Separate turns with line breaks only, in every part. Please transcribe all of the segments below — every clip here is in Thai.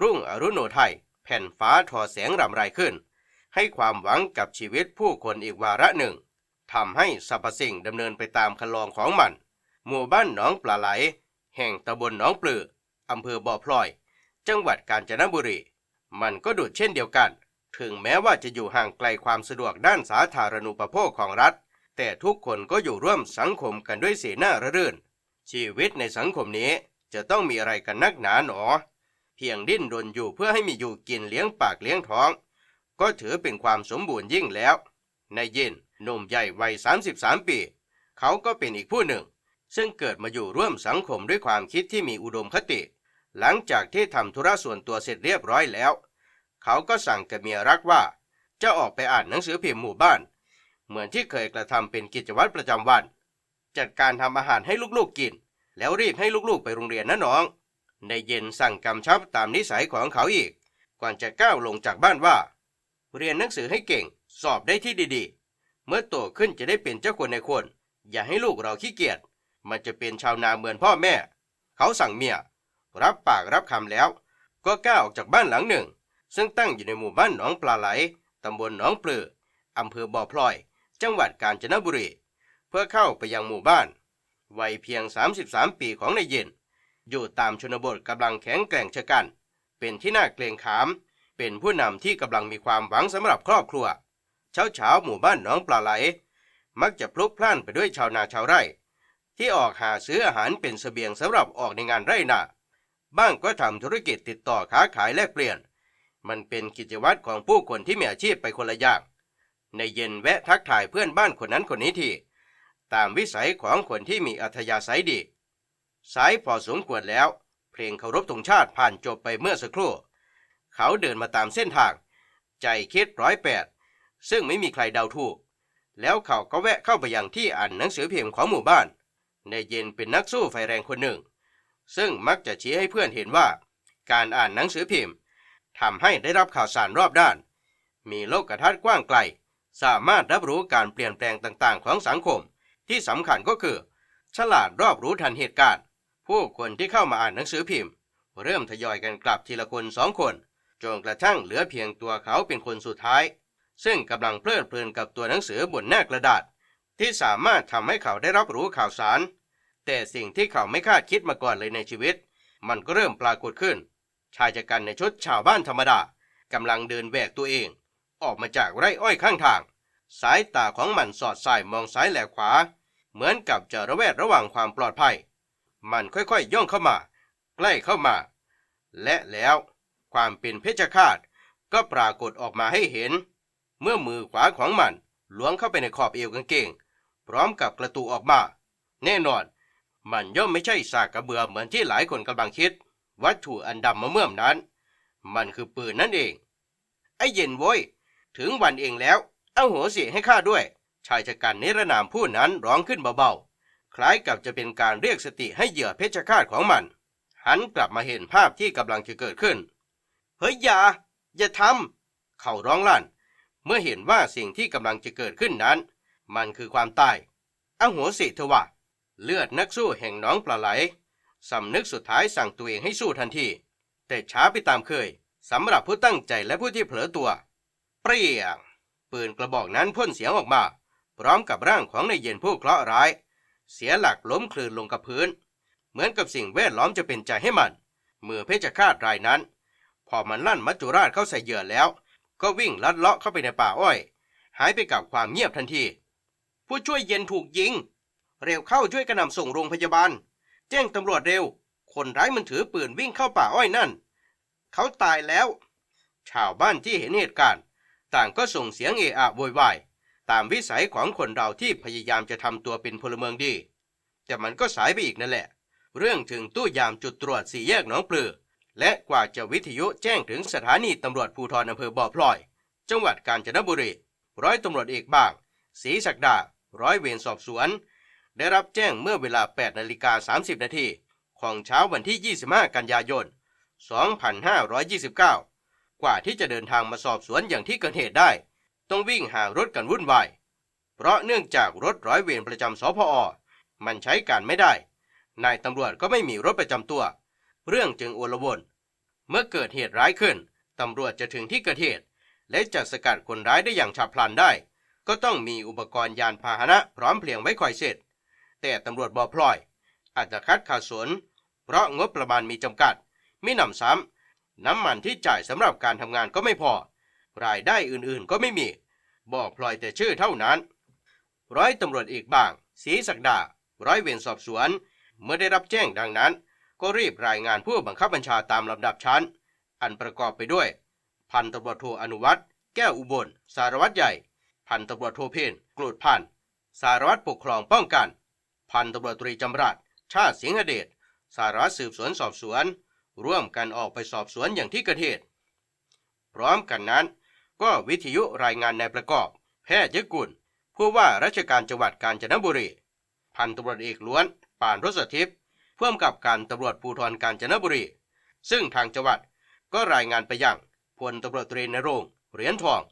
รุ่งอรุณโนไทย แผ่นฟ้าทอแสงรำไรขึ้น ให้ความหวังกับชีวิตผู้คนอีกวาระหนึ่งทำให้สรรพสิ่งดำเนินไปตามคันลองของมัน หมู่บ้านหนองปลาไหล แห่งตำบลหนองปลืออำเภอบ่อพลอย จังหวัดกาญจนบุรี มันก็ดุดเช่นเดียวกัน ถึงแม้ว่าจะอยู่ห่างไกลความสะดวกด้านสาธารณูปโภคของรัฐ แต่ทุกคนก็อยู่ร่วมสังคมกันด้วยสีหน้าระรื่น ชีวิตในสังคมนี้จะต้องมีอะไรกันนักหนาหนอ พียงดิ้นรนอยู่เพื่อให้มีอยู่กินเลี้ยงปากเลี้ยงท้อง ก็ถือเป็นความสมบูรณ์ยิ่งแล้วในายเย็นหนุ่มใหญ่วัย 33 ปี เขาก็เป็นอีกผู้หนึ่ง ซึ่งเกิดมาอยู่ร่วมสังคมด้วยความคิดที่มีอุดมคติ หลังจากที่ทำธุระส่วนตัวเสร็จเรียบร้อยแล้ว เขาก็สั่งกับเมียรักว่า จะออกไปอ่านหนังสือพิมพ์หมู่บ้าน เหมือนที่เคยกระทำเป็นกิจวัตรประจำวัน จัดการทำอาหารให้ลูกๆกิน แล้วรีบให้ลูกๆไปโรงเรียนนะน้อง ในเย็นสั่งกำชับตามนิสัยของเขาอีก ก่อนจะก้าวลงจากบ้านว่า เรียนหนังสือให้เก่ง สอบได้ที่ดีๆ เมื่อโตขึ้นจะได้เป็นเจ้าคนในคน อย่าให้ลูกเราขี้เกียจ มันจะเป็นชาวนาเหมือนพ่อแม่ เขาสั่งเมีย รับปากรับคำแล้ว ก็ก้าวออกจากบ้านหลังหนึ่ง ซึ่งตั้งอยู่ในหมู่บ้านหนองปลาไหล ตำบลหนองปลืออำเภอบ่อพลอย จังหวัดกาญจนบุรี เพื่อเข้าไปยังหมู่บ้าน วัยเพียง 33 ปีของนายเย็น อยู่ตามชนบทกำลังแข็งแกร่งชะกัน เป็นที่น่าเกรงขาม เป็นผู้นำที่กำลังมีความหวังสำหรับครอบครัว เช้าเช้าๆหมู่บ้านหนองปลาไหล มักจะพลุกพล่านไปด้วยชาวนาชาวไร่ ที่ออกหาซื้ออาหารเป็นเสบียงสำหรับออกในงานไร่นาบ้างก็ทำธุรกิจติดต่อค้าขายแลกเปลี่ยน มันเป็นกิจวัตรของผู้คนที่มีอาชีพไปคนละอย่าง ในเย็นแวะทักทายเพื่อนบ้านคนนั้นคนนี้ทีตามวิสัยของคนที่มีอัธยาศัยดี สายพอสมควรแล้ว เพลงเคารพธงชาติผ่านจบไปเมื่อสักครู่ เขาเดินมาตามเส้นทาง ใจคิดร้อยแปดซึ่งไม่มีใครเดาถูก แล้วเขาก็แวะเข้าไปยังที่อ่านหนังสือพิมพ์ของหมู่บ้านในเย็นเป็นนักสู้ไฟแรงคนหนึ่ง ซึ่งมักจะชี้ให้เพื่อนเห็นว่า การอ่านหนังสือพิมพ์ทำให้ได้รับข่าวสารรอบด้าน มีโลกทัศน์กว้างไกล สามารถรับรู้การเปลี่ยนแปลงต่างๆ ของสังคม ที่สำคัญก็คือ ฉลาดรอบรู้ทันเหตุการณ์ ผู้คนที่เข้ามาอ่านหนังสือพิมพ์ เริ่มทยอยกันกลับทีละคนสองคนจนกระทั่งเหลือเพียงตัวเขาเป็นคนสุดท้าย ซึ่งกำลังเพลิดเพลินกับตัวหนังสือบนหน้ากระดาษ ที่สามารถทำให้เขาได้รับรู้ข่าวสาร แต่สิ่งที่เขาไม่คาดคิดมาก่อนเลยในชีวิต มันก็เริ่มปรากฏขึ้น ชายจัการในชุดชาวบ้านธรรมดากำลังเดินแบกตัวเอง ออกมาจากไร่อ้อยข้างทาง สายตาของมันสอดสายมองซ้ายแลขวา เหมือนกับจะระแวดระวังความปลอดภัย มันค่อยๆย่องเข้ามา ใกล้เข้ามา และแล้วความเป็นเพชฌฆาตก็ปรากฏออกมาให้เห็น เมื่อมือขวาของมันล้วงเข้าไปในขอบเอวกางเกง พร้อมกับกระตูออกมา แน่นอน มันย่อมไม่ใช่สากกระเบือเหมือนที่หลายคนกำลังคิด วัตถุอันดำมาเมื่อมนั้น มันคือปืนนั่นเอง ไอ้เย็นโว้ย ถึงวันเองแล้ว เอาหัวเสียให้ข้าด้วย ชายชะกันนิรนามผู้นั้นร้องขึ้นเบาๆ คล้ายกับจะเป็นการเรียกสติให้เหยื่อเพชฌฆาตของมัน หันกลับมาเห็นภาพที่กำลังจะเกิดขึ้น เฮ้ยอย่า อย่าทำเขาร้องลั่น เมื่อเห็นว่าสิ่งที่กำลังจะเกิดขึ้นนั้น มันคือความตายอาหัวสิเถอะวะเลือดนักสู้แห่งน้องปลาไหลสำนึกสุดท้ายสั่งตัวเองให้สู้ทันที แต่ช้าไปตามเคยสำหรับผู้ตั้งใจและผู้ที่เผลอตัว เปรี้ยงปืนกระบอกนั้นพ่นเสียงออกมา พร้อมกับร่างของในายเย็นผู้เคราะห์ร้าย เสียหลักล้มคลืนลงกับพื้น เหมือนกับสิ่งแวดล้อมจะเป็นใจให้มัน มือเพชฌฆาตรายนั้น พอมันลั่นมัจจุราชเข้าใส่เหยื่อแล้ว ก็วิ่งลัดเลาะเข้าไปในป่าอ้อย หายไปกับความเงียบทันที ผู้ช่วยเย็นถูกยิง เร็วเข้าช่วยกระนำส่งโรงพยาบาล แจ้งตำรวจเร็ว คนร้ายมันถือปืนวิ่งเข้าป่าอ้อยนั่น เขาตายแล้ว ชาวบ้านที่เห็นเหตุการณ์ ต่างก็ส่งเสียงเอะอะโวยวาย ตามวิสัยของคนเราที่พยายามจะทำตัวเป็นพลเมืองดี แต่มันก็สายไปอีกนั่นแหละ เรื่องถึงตู้ยามจุดตรวจสี่แยกหนองปลือ และกว่าจะวิทยุแจ้งถึงสถานีตำรวจภูธรอำเภอบ่อพลอย จังหวัดกาญจนบุรี ร้อยตำรวจเอกบางศรีศักดา ร้อยเวรสอบสวน ได้รับแจ้งเมื่อเวลา8นาฬิกา30 นาทีของเช้าวันที่ 25 กันยายน 2529 กว่าที่จะเดินทางมาสอบสวนอย่างที่เกิดเหตุได้ ต้องวิ่งหารถกันวุ่นวาย เพราะเนื่องจากรถร้อยเวรประจำสพอ มันใช้การไม่ได้ นายตำรวจก็ไม่มีรถประจำตัว เรื่องจึงโอลวน เมื่อเกิดเหตุร้ายขึ้น ตำรวจจะถึงที่เกิดเหตุ และจะสกัดคนร้ายได้อย่างฉับพลันได้ ก็ต้องมีอุปกรณ์ยานพาหนะพร้อมเพรียงไว้คอยเสร็จ แต่ตำรวจบอพลอย อาจจะคัดขาดสน เพราะงบประมาณมีจำกัดมิหนำซ้ำน้ำมันที่จ่ายสำหรับการทำงานก็ไม่พอ รายได้อื่นๆก็ไม่มี บอกพลอยแต่ชื่อเท่านั้น ร้อยตำรวจเอกบางศรีศักดา ร้อยเวรสอบสวน เมื่อได้รับแจ้งดังนั้น ก็รีบรายงานผู้บังคับบัญชาตามลำดับชั้น อันประกอบไปด้วย พันตำรวจโทอนุวัตรแก้วอุบล สารวัตรใหญ่ พันตำรวจโทเพนกรูดพันธ์สารวัตรปกครองป้องกัน พันตำรวจตรีจำรัดชาติสิงหเดชสารวัตรสืบสวนสอบสวน ร่วมกันออกไปสอบสวนอย่างที่เกิดเหตุ พร้อมกันนั้น ก็วิทยุรายงานนายประกอบ แพทย์ยกุลผู้ว่าราชการจังหวัดกาญจนบุรี พันตำรวจเอกล้วน ป่านรสทิพย์พ่วมกับการตำรวจภูธรกาญจนบุรี ซึ่งทางจังหวัดก็รายงานไปยังพลตำรวจตรีนรงค์เหรียญทอง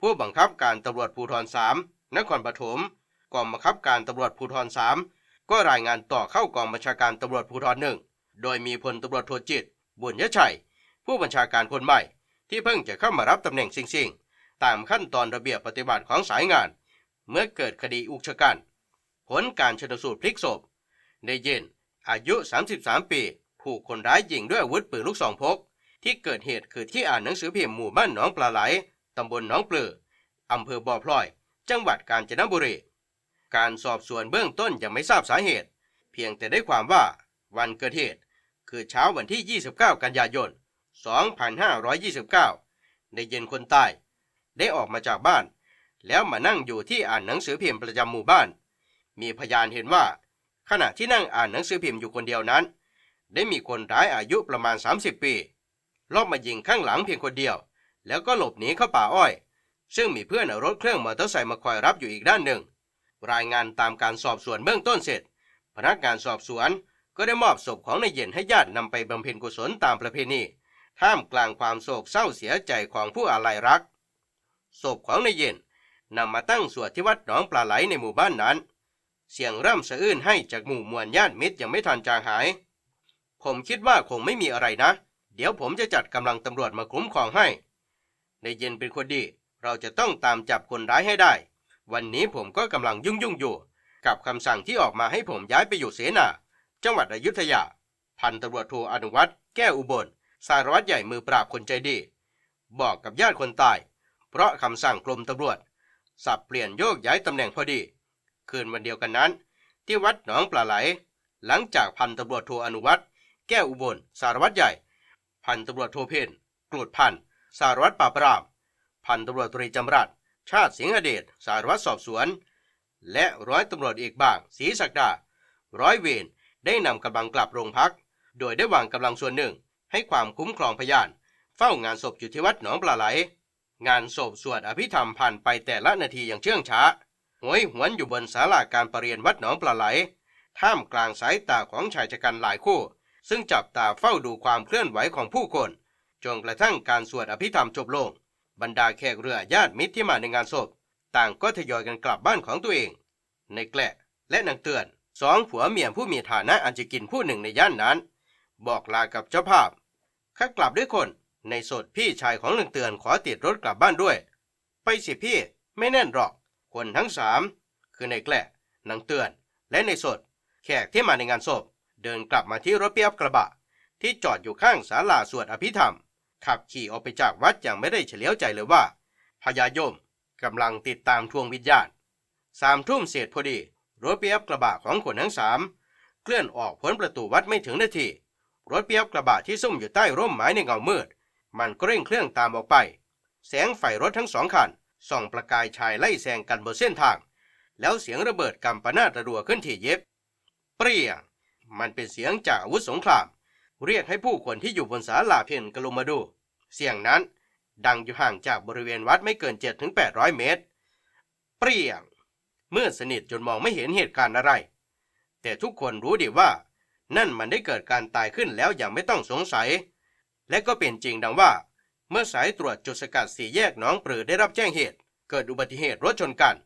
ผู้บังคับการตำรวจภูธรสามนครปฐมกองบังคับการตำรวจภูธรสามก็รายงานต่อเข้ากองบัญชาการตำรวจภูธรหนึ่งโดยมีพลตำรวจโทจิต บุญยชัย ผู้บัญชาการคนใหม่ ที่เพิ่งจะเข้ามารับตำแหน่งสิ่งๆ ตามขั้นตอนระเบียบปฏิบัติของสายงาน เมื่อเกิดคดีอุกชะกัน ผลการชนสูตรพลิกศพในเย็น อายุ 33 ปีถูกคนร้ายยิงด้วยอาวุธปืนลูกซองพก ที่เกิดเหตุคือที่อ่านหนังสือพิมพ์หมู่บ้านหนองปลาไหลตำบลหนองปลืออำเภอบ่อพลอย จังหวัดกาญจนบุรี การสอบสวนเบื้องต้นยังไม่ทราบสาเหตุ เพียงแต่ได้ความว่าวันเกิดเหตุ คือเช้าวันที่ 29 กันยายน 2529 ในเย็นคนตายได้ออกมาจากบ้าน แล้วมานั่งอยู่ที่อ่านหนังสือพิมพ์ประจำหมู่บ้าน มีพยานเห็นว่า ขณะที่นั่งอ่านหนังสือพิมพ์อยู่คนเดียวนั้น ได้มีคนร้ายอายุประมาณ 30 ปีลอบมายิงข้างหลังเพียงคนเดียว แล้วก็หลบหนีเข้าป่าอ้อย ซึ่งมีเพื่อนเอารถเครื่องมอเตอร์ไซค์มาคอยรับอยู่อีกด้านหนึ่ง รายงานตามการสอบสวนเบื้องต้นเสร็จ พนักงานสอบสวนก็ได้มอบศพของนายเย็นให้ญาตินำไปบำเพ็ญกุศลตามประเพณี ท่ามกลางความโศกเศร้าเสียใจของผู้อาลัยรัก ศพของนายเย็นนำมาตั้งสวดที่วัดหนองปลาไหลในหมู่บ้านนั้น เสียงร่ำสะอื้นให้จากหมู่มวลญาติมิตรยังไม่ทันจางหาย ผมคิดว่าคงไม่มีอะไรนะ เดี๋ยวผมจะจัดกำลังตำรวจมาคุ้มครองให้ในเย็นเป็นคนดี เราจะต้องตามจับคนร้ายให้ได้ วันนี้ผมก็กำลังยุ่งยุ่งอยู่ กับคำสั่งที่ออกมาให้ผมย้ายไปอยู่เสนา จังหวัดอยุธยา พันตำรวจโทอนุวัฒน์แก้วอุบล สารวัตรใหญ่มือปราบคนใจดี บอกกับญาติคนตาย เพราะคำสั่งกรมตำรวจ สับเปลี่ยนโยกย้ายตำแหน่งพอดี คืนวันเดียวกันนั้น ที่วัดหนองปลาไหล หลังจากพันตำรวจโทอนุวัฒน์แก้วอุบล สารวัตรใหญ่ พันตำรวจโทเพนกรูดพันสารวัตรปราบปราม พันตำรวจตรีจำรัดชาติสิงหเดชสารวัตรสอบสวน และร้อยตำรวจเอกบางศรีศักดา ร้อยเวรได้นำกำลังกลับโรงพัก โดยได้วางกำลังส่วนหนึ่ง ให้ความคุ้มครองพยาน เฝ้างานศพอยู่ที่วัดหนองปลาไหล งานศพสวดอภิธรรมผ่านไปแต่ละนาทีอย่างเชื่องช้าหวยหวนอยู่บนศาลาการประเรียนวัดหนองปลาไหล ท่ามกลางสายตาของชายชะกันหลายคู่ ซึ่งจับตาเฝ้าดูความเคลื่อนไหวของผู้คนจนกระทั่งการสวดอภิธรรมจบลง บรรดาแขกเรือญาติมิตรที่มาในงานศพ ต่างก็ทยอยกันกลับบ้านของตัวเอง ในแกละและนางเตือนสองผัวเมียผู้มีฐานะอันจะกินผู้หนึ่งในย่านนั้น บอกลากับเจ้าภาพข้ากลับด้วยคน ในสดพี่ชายของนางเตือนขอติดรถกลับบ้านด้วย ไปสิพี่ไม่แน่นหรอก คนทั้งสามคือในแกละนางเตือน และในสด แขกที่มาในงานศพ เดินกลับมาที่รถเปียบกระบะ ที่จอดอยู่ข้างศาลาสวดอภิธรรม ขับขี่ออกไปจากวัดอย่างไม่ได้เฉลียวใจเลยว่าพญายมกำลังติดตามทวงวิญญาณสามทุ่มเศษพอดี รถเปียบกระบะของคนทั้งสามเคลื่อนออกพ้นประตูวัดไม่ถึงนาที รถเปียบกระบะที่ซุ่มอยู่ใต้ร่มไม้ในเงามืด มันก็เร่งเครื่องตามออกไป แสงไฟรถทั้งสองคันส่องประกายชายไล่แซงกันบนเส้นทาง แล้วเสียงระเบิดกำปนาตระรัวขึ้นที่เย็บ เปรี้ยง มันเป็นเสียงจากอาวุธสงคราม เรียกให้ผู้คนที่อยู่บนศาลาเพียนกนลงมาดู เสียงนั้นดังอยู่ห่างจากบริเวณวัดไม่เกิน 7-800 เมตร เปรี้ยง เมื่อสนิทจนมองไม่เห็นเหตุการณ์อะไร แต่ทุกคนรู้ดีว่า นั่นมันได้เกิดการตายขึ้นแล้วอย่างไม่ต้องสงสัย และก็เป็นจริงดังว่า เมื่อสายตรวจจุดสกัดสี่แยกหน้องปลือได้รับแจ้งเหตุ เกิดอุบัติเหตุรถชนกัน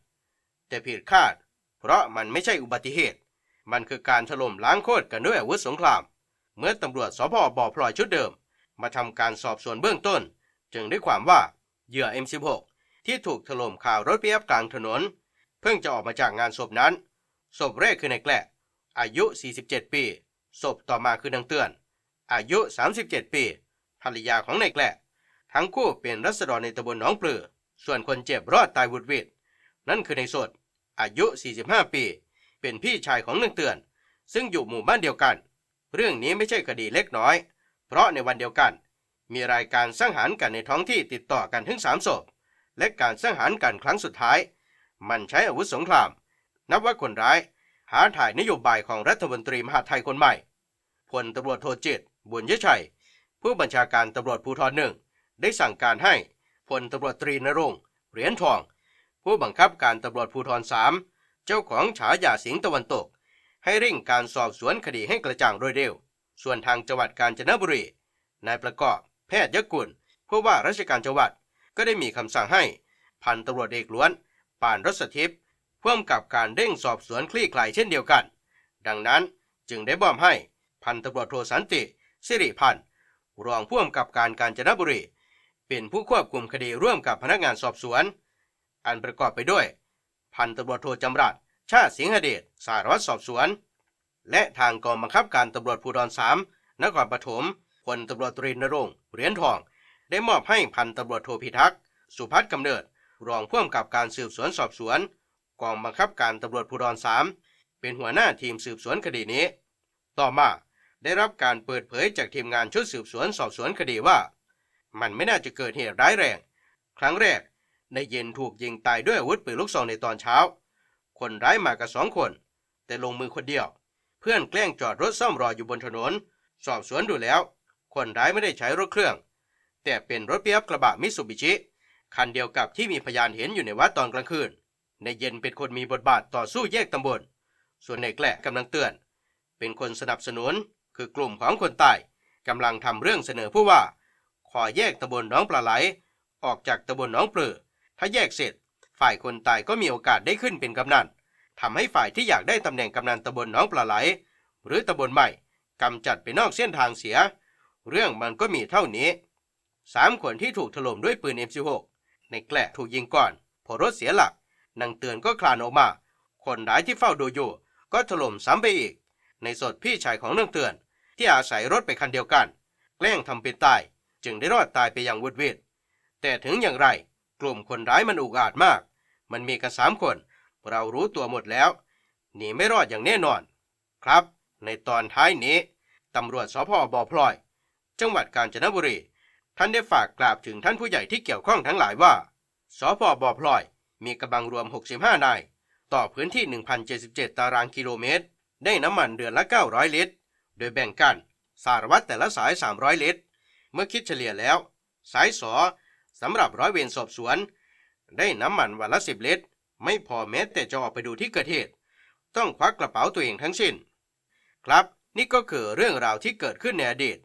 แต่ผิดคาด เพราะมันไม่ใช่อุบัติเหตุ มันคือการถล่มล้างโคตรกันด้วยอาวุธสงคราม เมื่อตำรวจสพบ่อพลอยชุดเดิม มาทำการสอบสวนเบื้องต้น จึงได้ความว่าเหยื่อ M16 ที่ถูกถล่มข่าวรถปิกอัพกลางถนน เพิ่งจะออกมาจากงานศพนั้นศพแรกคือในแกละอายุ 47 ปี ศพต่อมาคือนางเตือน อายุ 37 ปี ภรรยาของนายแกละทั้งคู่เป็นรัษฎรในตำบลหนองปลือ ส่วนคนเจ็บรอดตายวุดวิดนั่นคือในสด อายุ 45 ปี เป็นพี่ชายของนางเตือน ซึ่งอยู่หมู่บ้านเดียวกัน เรื่องนี้ไม่ใช่คดีเล็กน้อย เพราะในวันเดียวกัน มีรายการสังหารกันในท้องที่ติดต่อกันถึงสามศพ และการสังหารกันครั้งสุดท้าย มันใช้อาวุธสงคราม นับว่าคนร้าย หาถ่ายนโยบายของรัฐมนตรีมหาไทยคนใหม่พลตำรวจโทจิตบุญยชัย ผู้บัญชาการตำรวจภูธรหนึ่งได้สั่งการให้พลตำรวจตรีนรงเหรียญทอง ผู้บังคับการตำรวจภูธรสามเจ้าของฉายาสิงห์ตะวันตก ให้เร่งการสอบสวนคดีให้กระจ่างโดยเร็ว ส่วนทางจังหวัดกาญจนบุรีนายประกอบ แพทย์ยกุลผู้ว่าราชการจังหวัดก็ได้มีคำสั่งให้พันตำรวจเอกล้วน ป่านรสทิพย์ พ่วมกับการเร่งสอบสวนคลี่คลายเช่นเดียวกัน ดังนั้นจึงได้บอมให้พันตำรวจโทสันติ สิริพันธ์รองพ่วมกับการกาญจนบุรี เป็นผู้ควบคุมคดีร่วมกับพนักงานสอบสวน อันประกอบไปด้วย พันตำรวจโทจำรัดชาติสิงหเดชสารวัตรสอบสวน และทางกองบังคับการตำรวจภูธรสามนครปฐมพลตำรวจตรีนรงค์เหรียญทอง ได้มอบให้พันตำรวจโทพิทักษ์สุพัฒน์กำเนิด รองพ่วงกับการสืบสวนสอบสวน กองบังคับการตำรวจภูธรสามเป็นหัวหน้าทีมสืบสวนคดีนี้ ต่อมาได้รับการเปิดเผยจากทีมงานชุดสืบสวนสอบสวนคดีว่า มันไม่น่าจะเกิดเหตุร้ายแรง ครั้งแรกในายเย็นถูกยิงตายด้วยอาวุธปืนลูกซองในตอนเช้า คนร้ายมากับสองคน แต่ลงมือคนเดียว เพื่อนแกล้งจอดรถซ่อมรออยู่บนถนน สอบสวนดูแล้ว คนร้ายไม่ได้ใช้รถเครื่อง แต่เป็นรถเปียบกระบะมิตซูบิชิ คันเดียวกับที่มีพยานเห็นอยู่ในวัดตอนกลางคืน ในเย็นเป็นคนมีบทบาทต่อสู้แยกตำบล ส่วนในแกละกำลังเตือน เป็นคนสนับสนุน คือกลุ่มของคนตายกำลังทำเรื่องเสนอผู้ว่า ขอแยกตำบลน้องปลาไหล ออกจากตำบลน้องเปลือถ้าแยกเสร็จ ฝ่ายคนตายก็มีโอกาสได้ขึ้นเป็นกำนันทำให้ฝ่ายที่อยากได้ตำแหน่งกำนันตำบลน้องปลาไหล หรือตำบลใหม่กำจัดไปนอกเส้นทางเสีย เรื่องมันก็มีเท่านี้สามคนที่ถูกถล่มด้วยปืน M16 ในแกละถูกยิงก่อนพอรถเสียหลัก นางเตือนก็คลานออกมา คนร้ายที่เฝ้าดูอยู่ ก็ถล่มซ้ำไปอีก ในสดพี่ชายของนางเตือน ที่อาศัยรถไปคันเดียวกัน แกล้งทำเป็นตาย จึงได้รอดตายไปอย่างวุดวิดแต่ถึงอย่างไร กลุ่มคนร้ายมันอุกอาจมาก มันมีกันสามคน เรารู้ตัวหมดแล้ว หนีไม่รอดอย่างแน่นอน ครับ ในตอนท้ายนี้ตำรวจสพบอพลอย จังหวัดกาญจนบุรี ท่านได้ฝากกราบถึงท่านผู้ใหญ่ที่เกี่ยวข้องทั้งหลายว่าสพบอพลอย มีกำลังรวม 65 นาย ต่อพื้นที่ 1,077 ตารางกิโลเมตร ได้น้ำมันเดือนละ 900 ลิตร โดยแบ่งกัน สารวัตรแต่ละสาย 300 ลิตร เมื่อคิดเฉลี่ยแล้ว สายสอสำหรับร้อยเวรสอบสวน ได้น้ำมันวันละ 10 ลิตร ไม่พอแม้แต่จะออกไปดูที่เกิดเหตุ ต้องควักกระเป๋าตัวเองทั้งสิ้น ครับนี่ก็คือเรื่องราวที่เกิดขึ้นในอดีต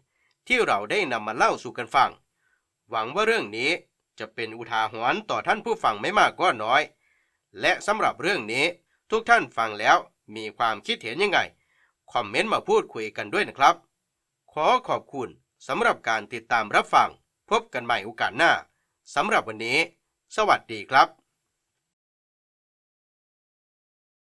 ที่เราได้นำมาเล่าสู่กันฟัง หวังว่าเรื่องนี้ จะเป็นอุทาหรณ์ต่อท่านผู้ฟังไม่มากก็น้อย และสำหรับเรื่องนี้ทุกท่านฟังแล้วมีความคิดเห็นยังไง คอมเมนต์มาพูดคุยกันด้วยนะครับ ขอขอบคุณสำหรับการติดตามรับฟัง พบกันใหม่โอกาสหน้าสำหรับวันนี้ สวัสดีครับ